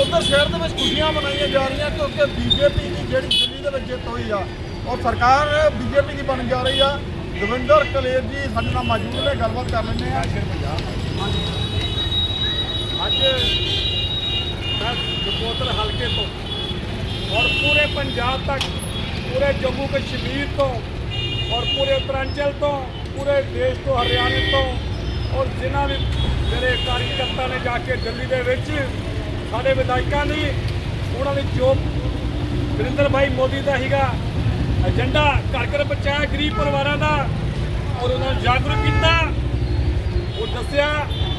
ਚਮੋਦਰ ਸ਼ਹਿਰ ਦੇ ਵਿੱਚ ਖੁਸ਼ੀਆਂ ਮਨਾਈਆਂ ਜਾ ਰਹੀਆਂ ਕਿਉਂਕਿ ਬੀਜੇਪੀ ਦੀ ਜਿਹੜੀ ਦਿੱਲੀ ਦੇ ਵਿੱਚ ਜਿੱਤ ਹੋਈ ਆ ਔਰ ਸਰਕਾਰ ਬੀਜੇਪੀ ਦੀ ਬਣ ਜਾ ਰਹੀ ਆ। ਦਵਿੰਦਰ ਕਲੇਰ ਜੀ ਸਾਡੇ ਨਾਲ ਮੌਜੂਦ ਨੇ, ਗੱਲਬਾਤ ਕਰ ਲੈਂਦੇ ਆ। ਅੱਜ ਮੈਂ ਜਪੋਤਰ ਹਲਕੇ ਤੋਂ ਔਰ ਪੂਰੇ ਪੰਜਾਬ ਤੱਕ, ਪੂਰੇ ਜੰਮੂ ਕਸ਼ਮੀਰ ਤੋਂ ਔਰ ਪੂਰੇ ਉੱਤਰਾਂਚਲ ਤੋਂ, ਪੂਰੇ ਦੇਸ਼ ਤੋਂ, ਹਰਿਆਣੇ ਤੋਂ ਔਰ ਜਿਨ੍ਹਾਂ ਵੀ ਮੇਰੇ ਕਾਰਜਕਰਤਾ ਨੇ ਜਾ ਕੇ ਦਿੱਲੀ ਦੇ ਵਿੱਚ ਸਾਡੇ ਵਿਧਾਇਕਾਂ ਦੀ, ਉਹਨਾਂ ਨੇ ਜੋ ਨਰਿੰਦਰ ਭਾਈ ਮੋਦੀ ਦਾ ਹੀਗਾ ਏਜੰਡਾ ਘਰ ਘਰ ਪਹੁੰਚਾਇਆ ਗਰੀਬ ਪਰਿਵਾਰਾਂ ਦਾ, ਔਰ ਉਹਨਾਂ ਨੂੰ ਜਾਗਰੂਕ ਕੀਤਾ। ਉਹ ਦੱਸਿਆ,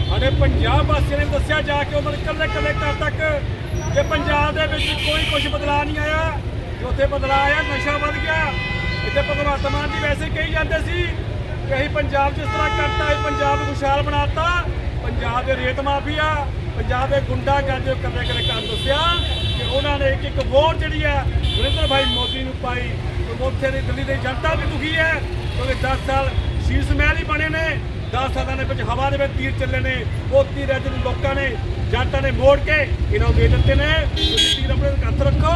ਸਾਡੇ ਪੰਜਾਬ ਵਾਸੀਆਂ ਨੇ ਦੱਸਿਆ ਜਾ ਕੇ ਉਹਨਾਂ ਦੇ ਕੱਲੇ ਕੱਲੇ ਘਰ ਤੱਕ ਕਿ ਪੰਜਾਬ ਦੇ ਵਿੱਚ ਕੋਈ ਕੁਝ ਬਦਲਾਅ ਨਹੀਂ ਆਇਆ। ਕਿ ਉੱਥੇ ਬਦਲਾਅ ਆਇਆ, ਨਸ਼ਾ ਵੱਧ ਗਿਆ। ਇੱਥੇ ਭਗਵੰਤ ਮਾਨ ਜੀ ਵੈਸੇ ਕਹੀ ਜਾਂਦੇ ਸੀ ਕਿ ਅਸੀਂ ਪੰਜਾਬ 'ਚ ਇਸ ਤਰ੍ਹਾਂ ਕਰਤਾ ਹੈ ਪੰਜਾਬ ਨੂੰ ਖੁਸ਼ਹਾਲ ਬਣਾਤਾ। ਪੰਜਾਬ ਦੇ ਰੇਤ ਮਾਫੀਆ, ਪੰਜਾਬ ਦੇ ਗੁੰਡਾ ਗਰਦੇ ਕੱਲੇ ਕੱਲੇ ਕਰ ਦੱਸਿਆ ਕਿ ਉਹਨਾਂ ਨੇ ਇੱਕ ਇੱਕ ਵੋਟ ਜਿਹੜੀ ਹੈ ਨਰਿੰਦਰ ਭਾਈ ਮੋਦੀ ਨੂੰ ਪਾਈ। ਤੇ ਉੱਥੇ ਦੀ ਦਿੱਲੀ ਦੀ ਜਨਤਾ ਵੀ ਦੁਖੀ ਹੈ, ਕਿਉਂਕਿ 10 ਸਾਲ ਸ਼ੀਸ਼ ਮਹਿਲ ਹੀ ਬਣੇ ਨੇ। 10 ਸਾਲਾਂ ਦੇ ਵਿੱਚ ਹਵਾ ਦੇ ਵਿੱਚ ਤੀਰ ਚੱਲੇ ਨੇ। ਉਹ ਤੀਰ ਅੱਜ ਲੋਕਾਂ ਨੇ, ਜਨਤਾ ਨੇ ਮੋੜ ਕੇ ਇਹਨਾਂ ਨੂੰ ਦੇ ਦਿੱਤੇ ਨੇ। ਤੁਸੀਂ ਤੀਰ ਆਪਣੇ ਹੱਥ ਰੱਖੋ।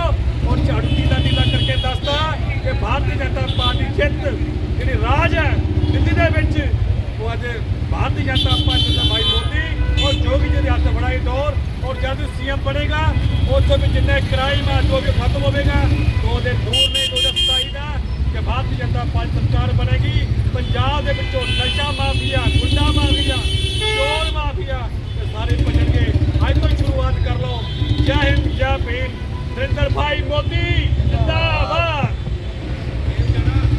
ਔਰ ਝਾੜੂ ਢੀਲਾ ਢੀਲਾ ਕਰਕੇ ਦੱਸਦਾ ਕਿ ਭਾਰਤੀ ਜਨਤਾ ਪਾਰਟੀ ਜਿੱਤ ਜਿਹੜੀ ਰਾਜ ਹੈ ਦਿੱਲੀ ਦੇ ਵਿੱਚ, ਉਹ ਅੱਜ ਭਾਰਤੀ ਜਨਤਾ ਪਾਰਟੀ ਦਾ ਜੀ ਦੇ ਹੱਥ ਫੜਾਈ ਡੋਰ ਔਰ ਜਦ ਸੀਐਮ ਬਣੇਗਾ, ਉੱਥੇ ਵੀ ਜਿੰਨੇ ਕ੍ਰਾਈਮ ਆ, ਜੋ ਵੀ ਖਤਮ ਹੋਵੇਗਾ ਤੋਂ ਉਹਦੇ ਦੂਰ ਨੇ 2027 ਦਾ ਕਿ ਭਾਰਤੀ ਜਨਤਾ ਪਾਰਟੀ ਸਰਕਾਰ ਬਣੇਗੀ। ਪੰਜਾਬ ਦੇ ਵਿੱਚੋਂ ਨਸ਼ਾ ਮਾਫੀਆ, ਗੁੰਡਾ ਮਾਫੀਆ, ਚੋਰ ਮਾਫੀਆ ਇਹ ਸਾਰੇ ਭਜਣਗੇ। ਅੱਜ ਤੋਂ ਹੀ ਸ਼ੁਰੂਆਤ ਕਰ ਲਓ। ਜੈ ਹਿੰਦ, ਜੈ ਭੀਮ। ਨਰਿੰਦਰ ਭਾਈ ਮੋਦੀ!